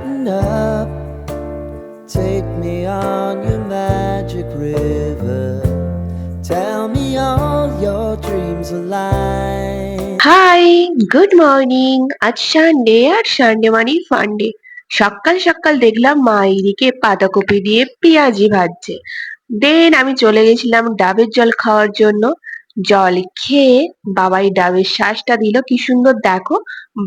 Lighten up, take me on your magic river. Tell me all your dreams align. Hi good morning আজ Sunday আর Sunday মানে funday সকাল সকাল দেখলাম মা এইদিকে বাঁধাকপি দিয়ে পেঁয়াজি ভাজছে। দেন আমি চলে গেছিলাম ডাবের জল খাওয়ার জন্য। জল খেয়ে বাবাই ডাবের শ্বাসটা দিল। কি সুন্দর দেখো,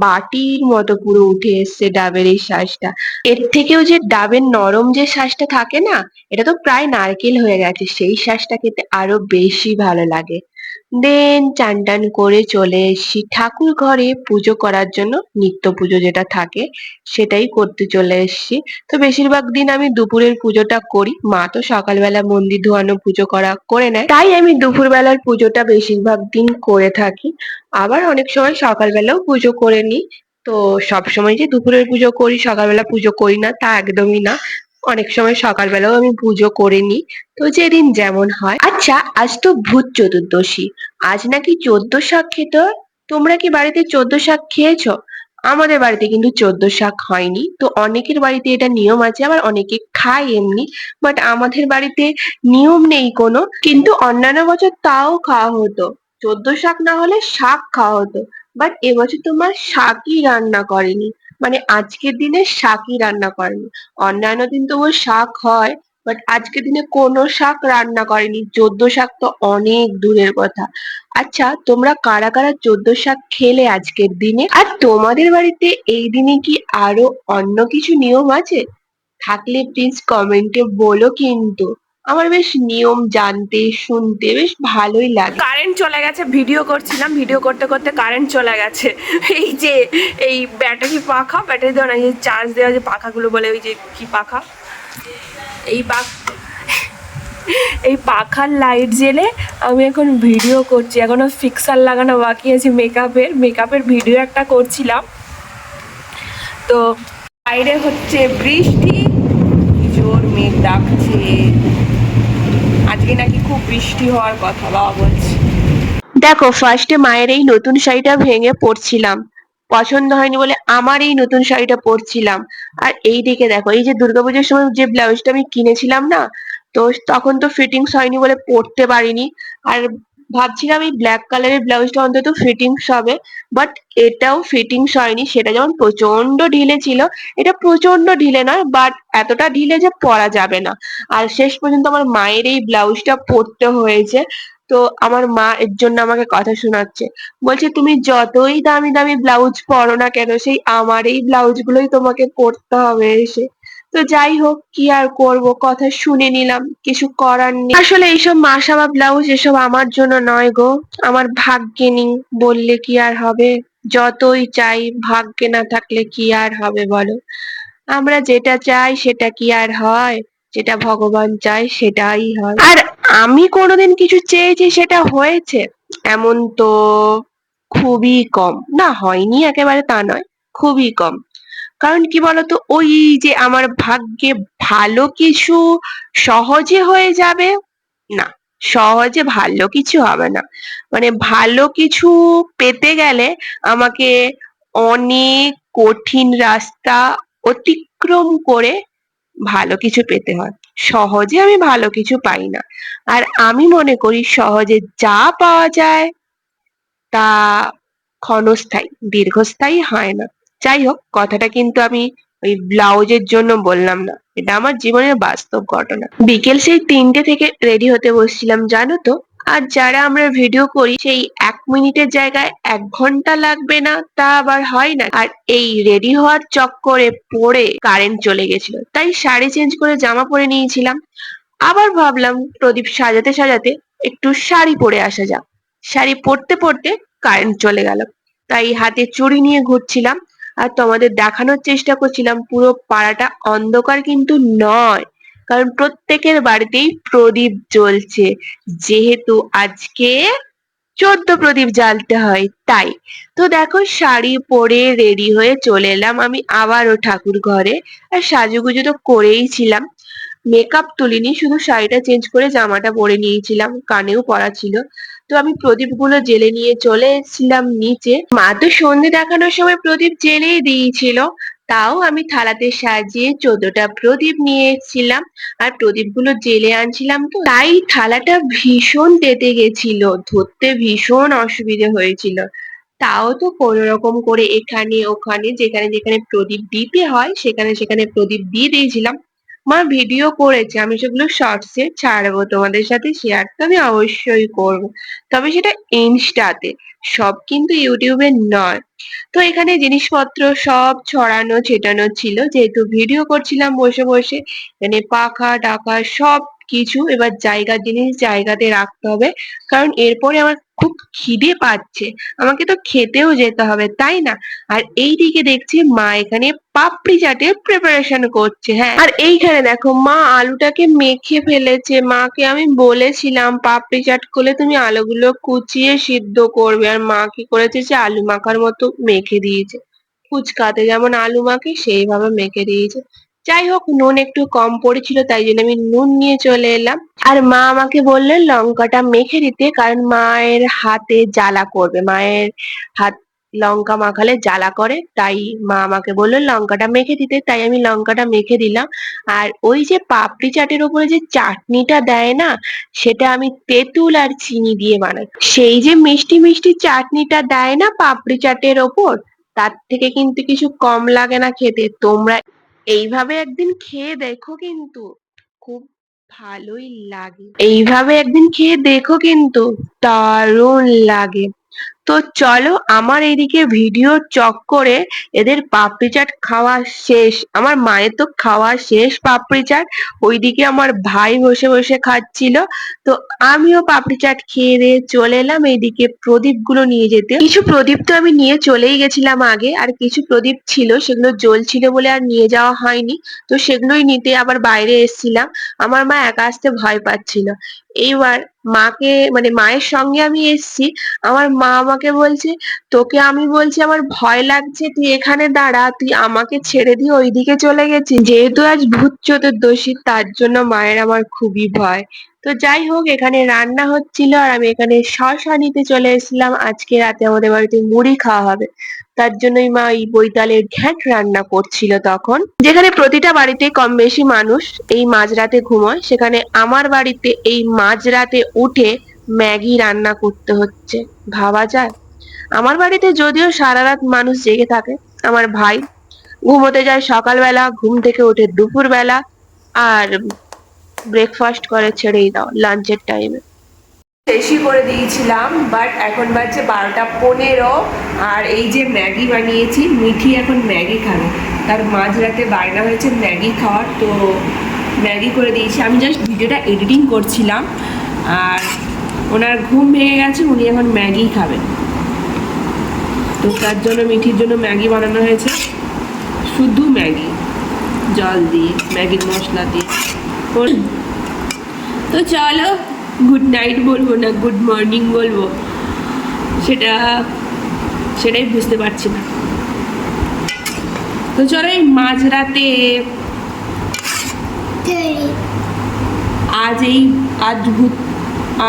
বাটির মতো পুরো উঠে এসছে ডাবের এই শ্বাসটা। এর থেকেও যে ডাবের নরম যে শ্বাসটা থাকে না, এটা তো প্রায় নারকেল হয়ে গেছে। সেই শ্বাসটা খেতে আরও বেশি ভালো লাগে। দেন চান টান করে চলে এসেছি। ঠাকুর ঘরে পুজো করার জন্য নিত্য পুজো যেটা থাকে সেটাই করতে চলে এসেছি। তো বেশিরভাগ দিন আমি দুপুরের পুজোটা করি। মা তো সকালবেলা মন্দির ধোয়ানো পুজো করা করে নেয়। তাই আমি দুপুরবেলার পুজোটা বেশিরভাগ দিন করে থাকি। আবার অনেক সময় সকালবেলাও পুজো করে নিই। তো সবসময় যে দুপুরের পুজো করি, সকালবেলা পুজো করি না তা একদমই না। অনেক সময় সকালবেলাও আমি পুজো করে নিই। তো যেদিন যেমন হয়। আচ্ছা আজ তো ভূত চতুর্দশী। আজ নাকি চোদ্দ শাক খেতে তোমরা কি বাড়িতে চোদ্দ শাক খেয়েছো? আমাদের বাড়িতে কিন্তু চোদ্দ শাক হয়নি। তো অনেকের বাড়িতে এটা নিয়ম আছে, আবার অনেকে খায় এমনি। বাট আমাদের বাড়িতে নিয়ম নেই কোনো। কিন্তু অন্যান্য বছর তাও খাওয়া হতো। চোদ্দ শাক না হলে শাক খাওয়া হতো। বাট এবছর তোমার শাকই রান্না করেনি। মানে আজকের দিনে শাকই রান্না করেনি। অন্যান্য দিন তবু শাক হয় বাট আজকের দিনে কোনো শাক রান্না করেনি। চোদ্দ শাক তো অনেক দূরের কথা। আচ্ছা তোমরা কারা কারা চোদ্দ শাক খেলে আজকের দিনে? আর তোমাদের বাড়িতে এই দিনে কি আরও অন্য কিছু নিয়ম আছে? থাকলে প্লিজ কমেন্টে বলো কিন্তু। আমার বেশ নিয়ম জানতে, শুনতে বেশ ভালোই লাগে। কারেন্ট চলে গেছে, ভিডিও করছিলাম, ভিডিও করতে করতে কারেন্ট চলে গেছে। এই যে, এই ব্যাটারি পাখা, ব্যাটারি দেওয়া যে চার্জ দেওয়া যে পাখাগুলো বলে, ওই যে কি পাখা? এই এই পাখার লাইট জেলে আমি এখন ভিডিও করছি। এখনও ফিক্সার লাগানো বাকি আছে মেকআপের মেকআপের ভিডিও একটা করছিলাম। তো বাইরে হচ্ছে বৃষ্টি জোর মেঘ ডাকছে। আজকে নাকি খুব বৃষ্টি হওয়ার কথা, বাবা বলছে। দেখো ফার্স্টে মায়ের এই নতুন শাড়িটা ভেঙে পড়ছিলাম পছন্দ হয়নি বলে আমার এই নতুন শাড়িটা পরছিলাম। আর এই দিকে দেখো, এই যে দুর্গাপুজোর সময় যে ব্লাউজটা আমি কিনেছিলাম না, তো তখন তো ফিটিংস হয়নি বলে পরতে পারিনি। আর ভাবছিলাম এই ব্ল্যাক কালারের ব্লাউজটা অন্তত ফিটিংস হবে বাট এটাও ফিটিংস হয়নি, সেটা যেমন প্রচণ্ড ঢিলে ছিল, এটা প্রচণ্ড ঢিলে নয় বাট এতটা ঢিলে যে পরা যাবে না। আর শেষ পর্যন্ত আমার মায়ের এই ব্লাউজটা পরতে হয়েছে, তো আমার মা এর জন্য আমাকে কথা শোনাচ্ছে। বলছে, তুমি যতই দামি দামি ব্লাউজ পরো না কেন, সেই আমার এই ব্লাউজ গুলোই তোমাকে পরতে হবে এসে। তো যাই হোক কি আর করব? কথা শুনে নিলাম, কিছু করার নেই। আসলে এইসব মাসাবা ব্লাউজ এসব আমার জন্য নয় গো। আমার ভাগ্যে নেই, বললে কি আর হবে? যতই চাই, ভাগ্যে না থাকলে কি আর হবে বলো? আমরা যেটা চাই, সেটা কি আর হয়? যেটা ভগবান চায়, সেটাই হয়। আর আমি কোনোদিন কিছু চেয়েছি, সেটা হয়েছে? এমন তো খুবই কম। না, হয়নি, একেবারে তা নয়। খুবই কম। কারণ কি বলতো, ওই যে আমার ভাগ্যে ভালো কিছু সহজে হয়ে যাবে, না, সহজে ভালো কিছু হবে না। মানে ভালো কিছু পেতে গেলে আমাকে অনেক কঠিন রাস্তা অতিক্রম করে ভালো কিছু পেতে হয়। সহজে আমি ভালো কিছু পাই না। আর আমি মনে করি সহজে যা পাওয়া যায় তা ক্ষণস্থায়ী, দীর্ঘস্থায়ী হয় না। যাই হোক কথাটা কিন্তু আমি ওই ব্লাউজের জন্য বললাম না। এটা আমার জীবনের বাস্তব ঘটনা। বিকেল সেই তিনটে থেকে রেডি হতে বসছিলাম, জানো তো? আর যারা আমরা ভিডিও করি, সেই এক মিনিটের জায়গায় এক ঘণ্টা লাগবে না, তা আবার হয় না। আর এই রেডি হওয়ার চক্করে পড়ে কারেন্ট চলে গেছিল। তাই শাড়ি চেঞ্জ করে জামা পরে নিয়েছিলাম। আবার ভাবলাম, প্রদীপ সাজাতে সাজাতে একটু শাড়ি পরে আসা যাক। শাড়ি পরতে পরতে কারেন্ট চলে গেল। তাই হাতে চুড়ি নিয়ে ঘুরছিলাম। আর তোমাদের দেখানোর চেষ্টা করছিলাম, পুরো পাড়াটা অন্ধকার কিন্তু নয়, কারণ প্রত্যেকের বাড়িতেই প্রদীপ জ্বলছে। যেহেতু আজকে চোদ্দ প্রদীপ জ্বালতে হয়, তাই। তো দেখো, শাড়ি পরে রেডি হয়ে চলে এলাম আমি আবারও ঠাকুর ঘরে। আর সাজুগুজু তো করেই ছিলাম। মেকআপ তুলিনি, শুধু শাড়িটা চেঞ্জ করে জামাটা পরে নিয়েছিলাম, কানেও পরা ছিল। তো আমি প্রদীপগুলো জেলে নিয়ে চলে এসেছিলাম নিচে। মা তো সন্ধে দেখানোর সময় প্রদীপ জেলেই দিয়েছিল। তাও আমি থালাতে সাজিয়ে চোদ্দটা প্রদীপ নিয়ে এসেছিলাম। আর প্রদীপগুলো জেলে আনছিলাম তো, তাই থালাটা ভীষণ তেতে গেছিল, ধরতে ভীষণ অসুবিধে হয়েছিল। তাও তো কোনো রকম করে এখানে ওখানে যেখানে যেখানে প্রদীপ দিতে হয়, সেখানে সেখানে প্রদীপ দিয়ে দিয়েছিলাম। মা ভিডিও করেছে, আমি সেগুলো শর্টসে ছাড়বো, তোমাদের সাথে শেয়ার তো আমি অবশ্যই করব। তবে সেটা ইনস্টাতে, সব কিন্তু ইউটিউবে নয়। তো এখানে জিনিসপত্র সব ছড়ানো, ছেটানো ছিল। যেহেতু ভিডিও করছিলাম বসে বসে, এখানে পাখা টাকা সব কিছু এবার জায়গার জিনিস জায়গাতে রাখতে হবে। কারণ এরপরে আমার খুব খিদে পাচ্ছে। আমাকে তো খেতেও যেতে হবে, তাই না? আর এইদিকে দেখছি মা এখানে পাপড়ি চাটের প্রিপারেশন করছে হ্যাঁ। আর এইখানে দেখো, মা আলুটাকে মেখে ফেলেছে। মাকে আমি বলেছিলাম, পাপড়ি চাট করলে তুমি আলুগুলো কুচিয়ে সিদ্ধ করবে। আর মা কি করেছে যে আলু মাখার মতো মেখে দিয়েছে। ফুচকাতে যেমন আলু মাখে, সেইভাবে মেখে দিয়েছে। যাই হোক নুন একটু কম পড়েছিল, তাই জন্য আমি নুন নিয়ে চলে এলাম। আর মা আমাকে বললেন, লঙ্কাটা মেখে দিতে, কারণ মায়ের হাতে জ্বালা করবে। মায়ের হাত লঙ্কা মাখালে জ্বালা করে, তাই মা আমাকে বলল লঙ্কাটা মেখে দিতে। তাই আমি লঙ্কাটা মেখে দিলাম। আর ওই যে পাপড়ি চাটের উপরে যে চাটনিটা দেয় না, সেটা আমি তেঁতুল আর চিনি দিয়ে বানাই। সেই যে মিষ্টি মিষ্টি চাটনিটা দেয় না পাপড়ি চাটের ওপর, তার থেকে কিন্তু কিছু কম লাগে না খেতে। তোমরা এইভাবে একদিন খেয়ে দেখো কিন্তু। খুব ভালোই লাগে। এইভাবে একদিন খেয়ে দেখো কিন্তু, দারুণ লাগে। তো চলো আমার এইদিকে ভিডিও চক করে এদের পাপড়ি চাট খাওয়া শেষ। আমার মায়ের তো খাওয়া শেষ পাপড়ি চাট। ওইদিকে আমার ভাই বসে বসে খাচ্ছিল। তো আমিও পাপড়ি চাট খেয়ে দিয়ে চলে এলাম। এইদিকে প্রদীপগুলো নিয়ে যেতে। কিছু প্রদীপ তো আমি নিয়ে চলেই গেছিলাম আগে। আর কিছু প্রদীপ ছিল, সেগুলো জ্বলছিল বলে আর নিয়ে যাওয়া হয়নি। তো সেগুলোই নিতে আবার বাইরে এসেছিলাম। আমার মা একা আসতে ভয় পাচ্ছিল। এইবার মাকে মানে মায়ের সঙ্গে আমি এসছি। আমার মা আমাকে বলছে, তোকে আমি বলছি আমার ভয় লাগছে, তুই এখানে দাঁড়া, তুই আমাকে ছেড়ে দিয়ে ওইদিকে চলে গেছিস। যেহেতু আজ ভূত চতুর্দশী, তার জন্য মায়ের আমার খুবই ভয়। তো যাই হোক, এখানে রান্না হচ্ছিল আর আমি এখানে শশা নিতে চলে এসেছিলাম। আজকে রাতে আমাদের বাড়িতে মুড়ি খাওয়া হবে। তার জন্যই মা এই বৈতালের ঘ্যাট রান্না করছিল তখন। যেখানে প্রতিটা বাড়িতে কম বেশি মানুষ এই মাঝরাতে ঘুমোয়, সেখানে আমার বাড়িতে এই মাঝরাতে উঠে ম্যাগি রান্না করতে হচ্ছে। ভাবা যায়? আমার বাড়িতে যদিও সারা রাত মানুষ জেগে থাকে, আমার ভাই ঘুমোতে যায় সকালবেলা, ঘুম থেকে ওঠে দুপুরবেলা। আর ব্রেকফাস্ট করে ছেড়েই দাও লাঞ্চের টাইমে বেশি করে দিয়েছিলাম বাট এখন বাজছে বারোটা পনেরো, আর এই যে ম্যাগি বানিয়েছি, মিঠি এখন ম্যাগি খাবে। তার মাঝরাতে বায়না হয়েছে ম্যাগি খাওয়ার, তো ম্যাগি করে দিয়েছি। আমি জাস্ট ভিডিওটা এডিটিং করছিলাম, আর ওনার ঘুম ভেঙে গেছে, উনি এখন ম্যাগি খাবেন। তো তার জন্য, মিঠির জন্য ম্যাগি বানানো হয়েছে। শুধু ম্যাগি, জল দিয়ে, ম্যাগির মশলা দিয়ে। তো চলো গুড নাইট বলব না গুড মর্নিং বলব। সেটা সেটাই বুঝতে পারছি না। তো চলো এই মাঝরাতে আজ এই আজ ভূত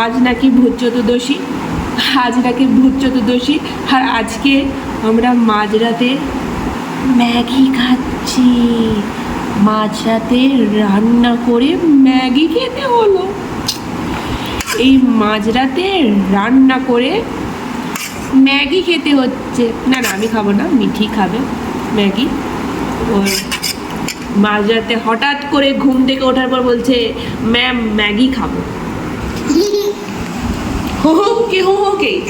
আজ নাকি ভূত চতুর্দশী আজ নাকি ভূত চতুর্দশী আর আজকে আমরা মাঝরাতে ম্যাগি খাচ্ছি। মাঝরাতে রান্না করে ম্যাগি খেতে হলো। এই মাঝরাতে রান্না করে ম্যাগি খেতে হচ্ছে। না না আমি খাব না মিঠি খাবে ম্যাগি। ওর মাঝরাতে হঠাৎ করে ঘুম থেকে ওঠার পর বলছে ম্যাম ম্যাগি খাব। হো হো কে হো হো কে?